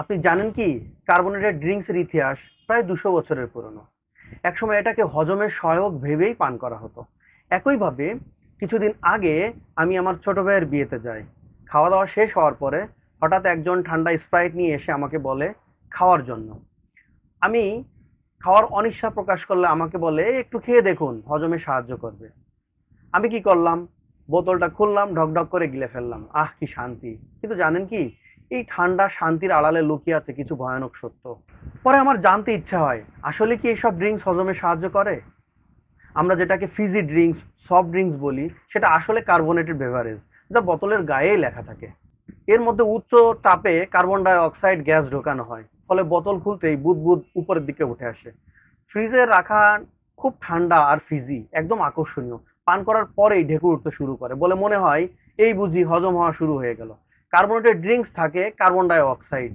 আপনি জানেন কি? কার্বোনেটেড ড্রিঙ্কসের ইতিহাস প্রায় দুশো বছরের পুরনো। একসময় এটাকে হজমের সহায়ক ভেবেই পান করা হতো। একইভাবে কিছুদিন আগে আমি আমার ছোট ভাইয়ের বিয়েতে যাই। খাওয়া দাওয়া শেষ হওয়ার পরে হঠাৎ একজন ঠান্ডা স্প্রাইট নিয়ে এসে আমাকে বলে, খাওয়ার জন্য। আমি খাওয়ার অনিচ্ছা প্রকাশ করলে আমাকে বলে একটু খেয়ে দেখুন, হজমে সাহায্য করবে। আমি কি করলাম? বোতলটা খুললাম, ঢকঢক করে গিলে ফেললাম। আহ, কি শান্তি। কিন্তু জানেন কি? এই ঠান্ডা শান্তির আড়ালে লুকিয়ে আছে কিছু ভয়ানক সত্য। পরে আমার জানতে ইচ্ছা হয়, আসলে কি এইসব ড্রিঙ্কস হজমে সাহায্য করে? আমরা যেটাকে ফিজি ড্রিঙ্কস সফট ড্রিঙ্কস বলি, সেটা আসলে কার্বোনেটেড বেভারেজ যা বোতলের গায়েই লেখা থাকে। এর মধ্যে উচ্চ চাপে কার্বন ডাই অক্সাইড গ্যাস ঢোকানো হয়, ফলে বোতল খুলতেই বুদবুদ উপরের দিকে উঠে আসে। ফ্রিজে রাখা খুব ঠান্ডা আর ফিজি একদম আকর্ষণীয়। পান করার পরেই ঢেকুর উঠতে শুরু করে, বলে মনে হয় এই বুঝি হজম হওয়া শুরু হয়ে গেল। কার্বোনেটেড ড্রিঙ্কস থাকে কার্বন ডাই অক্সাইড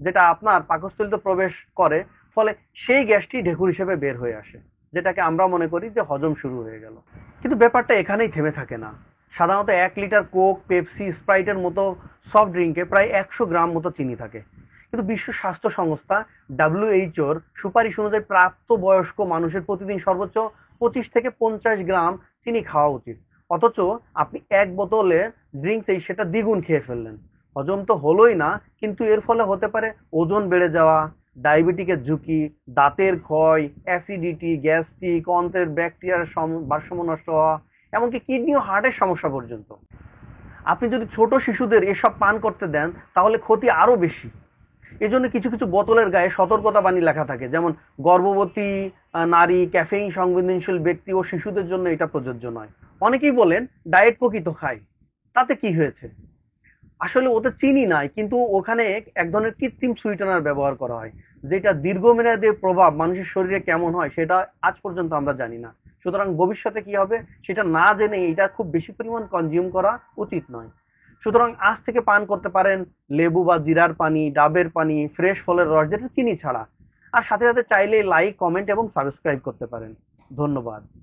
যেটা আপনার পাকস্থলিতে প্রবেশ করে, ফলে সেই গ্যাসটি ঢেকুর হিসেবে বের হয়ে আসে, যেটাকে আমরা মনে করি যে হজম শুরু হয়ে গেল। কিন্তু ব্যাপারটা এখানেই থেমে থাকে না। সাধারণত এক লিটার কোক, পেপসি, স্প্রাইটের মতো সফট ড্রিঙ্কে প্রায় একশো গ্রাম মতো চিনি থাকে। কিন্তু বিশ্ব স্বাস্থ্য সংস্থা ডাব্লিউএইচওর সুপারিশ অনুযায়ী প্রাপ্তবয়স্ক মানুষের প্রতিদিন সর্বোচ্চ পঁচিশ থেকে পঞ্চাশ গ্রাম চিনি খাওয়া উচিত। অথচ আপনি এক বোতলে ড্রিঙ্কস এই সেটা দ্বিগুণ খেয়ে ফেললেন। হজম তো হলোই না, কিন্তু এর ফলে হতে পারে ওজন বেড়ে যাওয়া, ডায়াবেটিকের ঝুঁকি, দাঁতের ক্ষয় অ্যাসিডিটি গ্যাস্ট্রিক অন্ত্রের ব্যাকটেরিয়ার ভারসাম্য নষ্ট হওয়া, এমনকি কিডনি ও হার্টের সমস্যা পর্যন্ত। আপনি যদি ছোট শিশুদের এসব পান করতে দেন, তাহলে ক্ষতি আরও বেশি। এজন্য কিছু কিছু বোতলের গায়ে সতর্কতা বাণী লেখা থাকে। যেমন, গর্ভবতী নারী, ক্যাফেইন সংবেদনশীল ব্যক্তি ও শিশুদের জন্য এটা প্রযোজ্য নয়। অনেকেই বলেন, ডায়েট কোকি তো খাই তাতে কি হয়েছে? আসলে ওতে চিনি নাই, কিন্তু ওখানে এক ধরনের কৃত্রিম সুইটেনার ব্যবহার করা হয়, যেটা দীর্ঘমেয়াদী প্রভাব মানুষের শরীরে কেমন হয় সেটা আজ পর্যন্ত আমরা জানি না। সুতরাং ভবিষ্যতে কি হবে, সেটা না জেনে এটা খুব বেশি পরিমাণ কনজিউম করা উচিত নয়। সুতরাং আজ থেকে পান করতে পারেন, লেবু বা জিরার পানি, ডাবের পানি, ফ্রেশ ফলের রস, যেটা চিনি ছাড়া। আর সাথে সাথে চাইলে লাইক কমেন্ট এবং সাবস্ক্রাইব করতে পারেন। ধন্যবাদ।